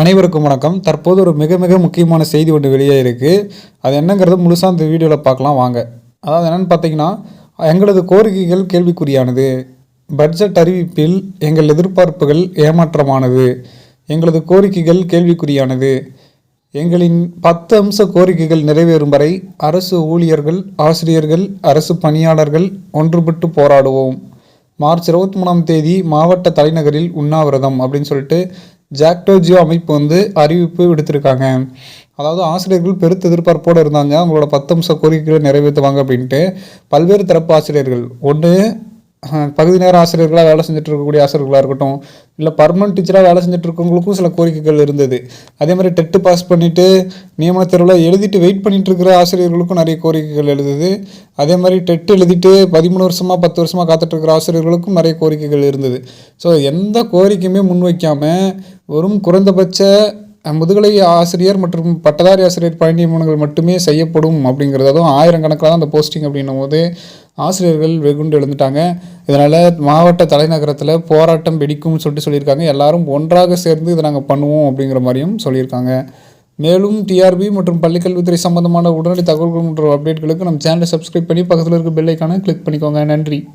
அனைவருக்கும் வணக்கம். தற்போது ஒரு மிக மிக முக்கியமான செய்தி ஒன்று வெளியே இருக்குது அது என்னங்கிறத முழுசாக அந்த வீடியோவில் பார்க்கலாம் வாங்க. அதாவது என்னென்னு பார்த்தீங்கன்னா எங்களது கோரிக்கைகள் கேள்விக்குறியானது. பட்ஜெட் அறிவிப்பில் எங்கள் எதிர்பார்ப்புகள் ஏமாற்றமானது. எங்களது கோரிக்கைகள் கேள்விக்குறியானது. எங்களின் பத்து அம்ச கோரிக்கைகள் நிறைவேறும் வரை அரசு ஊழியர்கள் ஆசிரியர்கள் அரசு பணியாளர்கள் ஒன்றுபட்டு போராடுவோம். மார்ச் இருபத்தி மூணாம் தேதி மாவட்ட தலைநகரில் உண்ணாவிரதம் அப்படின்னு சொல்லிட்டு ஜாக்டோஜியோ அமைப்பு வந்து அறிவிப்பு விடுத்திருக்காங்க. அதாவது ஆசிரியர்கள் பெருத்த எதிர்பார்ப்போடு இருந்தாங்க. அவங்களோட பத்து அம்ச கோரிக்கைகளை நிறைவேற்றுவாங்க அப்படின்ட்டு பல்வேறு தரப்பு ஆசிரியர்கள். ஒன்று பகுதி நேர ஆசிரியர்களாக வேலை செஞ்சுட்டு இருக்கக்கூடிய ஆசிரியர்களாக இருக்கட்டும் இல்லை பர்மனன்ட் டீச்சராக வேலை செஞ்சுட்டு இருக்கவங்களுக்கும் சில கோரிக்கைகள் இருந்தது. அதே மாதிரி டெட்டு பாஸ் பண்ணிவிட்டு நியமன தேர்வில் எழுதிட்டு வெயிட் பண்ணிட்டு இருக்கிற ஆசிரியர்களுக்கும் நிறைய கோரிக்கைகள் எழுதுது அதே மாதிரி டெட் எழுதிட்டு பதிமூணு வருஷமாக பத்து வருஷமாக காத்துட்டு இருக்கிற ஆசிரியர்களுக்கும் நிறைய கோரிக்கைகள் இருந்தது. ஸோ எந்த கோரிக்கையுமே முன்வைக்காமல் வெறும் குறைந்தபட்ச முதுகலை ஆசிரியர் மற்றும் பட்டதாரி ஆசிரியர் பணி நியமனங்கள் மட்டுமே செய்யப்படும் அப்படிங்கிறது. அதுவும் ஆயிரக்கணக்கில் தான் அந்த போஸ்டிங் அப்படின்னும் போது ஆசிரியர்கள் வெகுண்டு எழுந்துட்டாங்க. இதனால் மாவட்ட தலைநகரத்தில் போராட்டம் வெடிக்கும்னு சொல்லிட்டு சொல்லியிருக்காங்க. எல்லாரும் ஒன்றாக சேர்ந்து இதை நாங்கள் பண்ணுவோம் அப்படிங்கிற மாதிரியும் சொல்லியிருக்காங்க. மேலும் டிஆர்பி மற்றும் பள்ளிக்கல்வித்துறை சம்பந்தமான உடனடி தகவல்கள் மற்றும் அப்டேட்களுக்கு நம்ம சேனலை சப்ஸ்கிரைப் பண்ணி பக்கத்தில் இருக்க பெல்லைக்கான கிளிக் பண்ணிக்கோங்க. நன்றி.